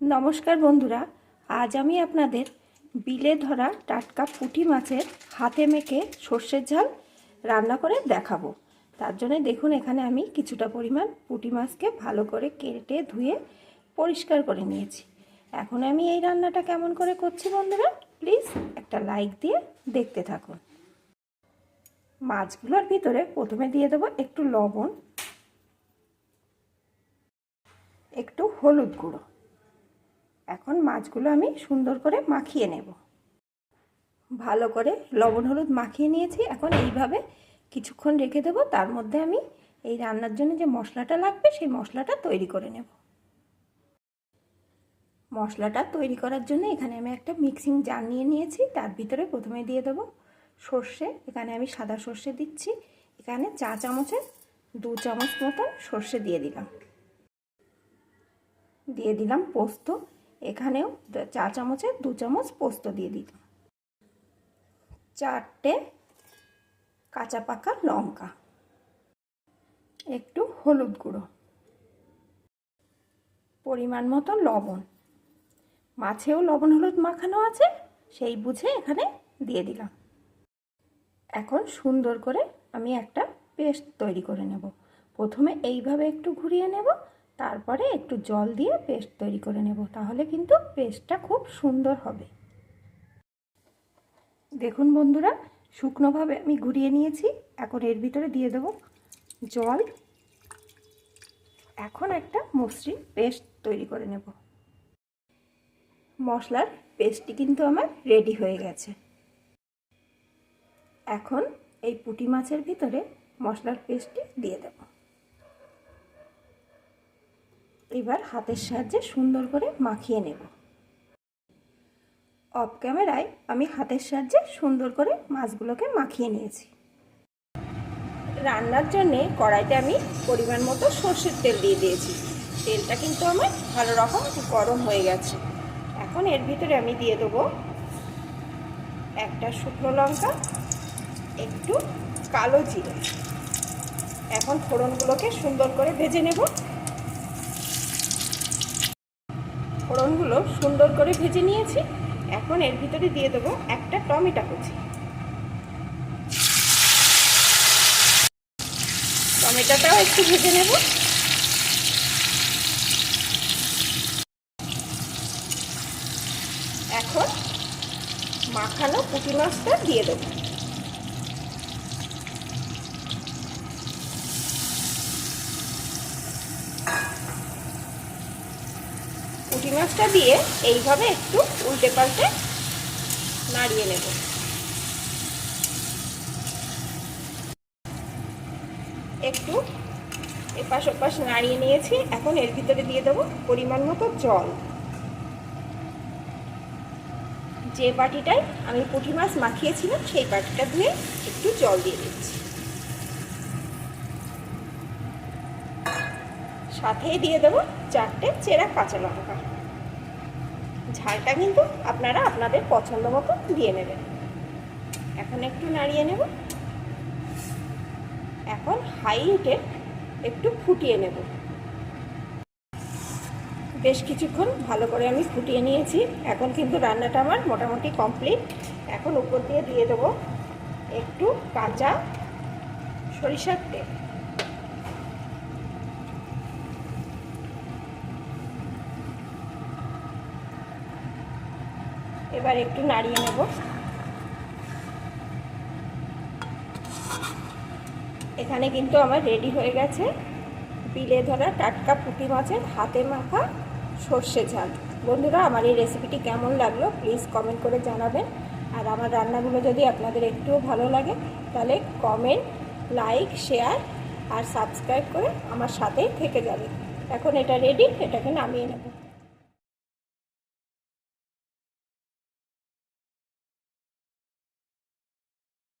নমস্কার বন্ধুরা, আজ আমি আপনাদের বিলে ধরা টাটকা পুঁটি মাছের হাতে মেখে সর্ষের ঝাল রান্না করে দেখাবো। তার জন্য দেখুন, এখানে আমি কিছুটা পরিমাণ পুঁটি মাছকে ভালো করে কেটে ধুয়ে পরিষ্কার করে নিয়েছি। এখন আমি এই রান্নাটা কেমন করে করছি বন্ধুরা, প্লিজ একটা লাইক দিয়ে দেখতে থাকুন। মাছগুলোর ভিতরে প্রথমে দিয়ে দেবো একটু লবণ, একটু হলুদ গুঁড়ো। এখন মাছগুলো আমি সুন্দর করে মাখিয়ে নেব। ভালো করে লবণ হলুদ মাখিয়ে নিয়েছি। এখন এইভাবে কিছুক্ষণ রেখে দেবো। তার মধ্যে আমি এই রান্নার জন্য যে মশলাটা লাগবে, সেই মশলাটা তৈরি করে নেব। মশলাটা তৈরি করার জন্য এখানে আমি একটা মিক্সিং জার নিয়ে নিয়েছি। তার ভিতরে প্রথমে দিয়ে দেবো সর্ষে। এখানে আমি সাদা সর্ষে দিচ্ছি। এখানে চা চামচে দু চামচ মতন সর্ষে দিয়ে দিলাম। দিয়ে দিলাম পোস্ত। এখানেও চা চামচে দু চামচ পোস্ত দিয়ে দিলাম চারটে কাঁচা পাকা লঙ্কা। একটু হলুদ গুঁড়ো। পরিমাণ মতো লবণ। মাছেও লবণ হলুদ মাখানো আছে, সেই বুঝে এখানে দিয়ে দিলাম। এখন সুন্দর করে আমি একটা পেস্ট তৈরি করে নেব। প্রথমে এইভাবে একটু ঘুরিয়ে নেব তারপরে একটু জল দিয়ে পেস্ট তৈরি করে নেব, তাহলে কিন্তু পেস্টটা খুব সুন্দর হবে। দেখুন বন্ধুরা, শুকনোভাবে আমি ঘুরিয়ে নিয়েছি, এখন এর ভিতরে দিয়ে দেব জল। এখন একটা মসৃণ পেস্ট তৈরি করে নেব। মশলার পেস্টটি কিন্তু আমার রেডি হয়ে গেছে। এখন এই পুঁটি মাছের ভিতরে মশলার পেস্টটি দিয়ে দেবো। এবার হাতের সাহায্যে সুন্দর করে মাখিয়ে নেব। অফ ক্যামেরায় আমি হাতের সাহায্যে সুন্দর করে মাছগুলোকে মাখিয়ে নিয়েছি। রান্নার জন্যে কড়াইতে আমি পরিমাণ মতো সর্ষের তেল দিয়ে দিয়েছি। তেলটা কিন্তু আমার ভালো রকম গরম হয়ে গেছে। এখন এর ভিতরে আমি দিয়ে দেবো একটা শুকনো লঙ্কা, একটু কালো জিরে। এখন ফোড়নগুলোকে সুন্দর করে ভেজে নেব। ফোড়নগুলো সুন্দর করে ভেজে নিয়েছি। এখন এর ভিতরে দিয়ে দেবো একটা টমেটো কুচি। টমেটোটাও একটু ভেজে নেব। এখন মাখানো পুঁটি মাছটা দিয়ে দেবো। মাছটা দিয়ে এইভাবে একটু উল্টে পাল্টে নাড়িয়ে নেব। একটু এপাশ ওপাশ নাড়িয়ে নিয়েছি। এখন এর ভিতরে দিয়ে দেবো পরিমাণ মতো জল। যে বাটিটায় আমি পুঁটি মাছ মাখিয়েছিলাম, সেই বাটিটা ধুয়ে একটু জল দিয়ে দিচ্ছি। সাথেই দিয়ে দেবো চারটে চেরা কাঁচা লঙ্কা। ঝালটা কিন্তু আপনারা আপনাদের পছন্দ মতো দিয়ে নেবেন। এখন একটু নাড়িয়ে নেব। এখন হাই হিটে একটু ফুটিয়ে নেব। বেশ কিছুক্ষণ ভালো করে আমি ফুটিয়ে নিয়েছি। এখন কিন্তু রান্নাটা আমার মোটামুটি কমপ্লিট এখন উপর দিয়ে দিয়ে দেবো একটু কাঁচা সরিষার তেল। এবার একটু নাড়িয়ে নেব। এখানে কিন্তু আমার রেডি হয়ে গেছে বিলে ধরা টাটকা পুঁটি মাছের হাতে মাখা সর্ষে ঝাল। বন্ধুরা, আমার এই রেসিপিটি কেমন লাগল প্লিজ কমেন্ট করে জানাবেন। আর আমার রান্নাগুলো যদি আপনাদের একটুও ভালো লাগে, তাহলে কমেন্ট লাইক শেয়ার আর সাবস্ক্রাইব করে আমার সাথেই থেকে যাবে। এখন এটা রেডি এটাকে নামিয়ে নেব।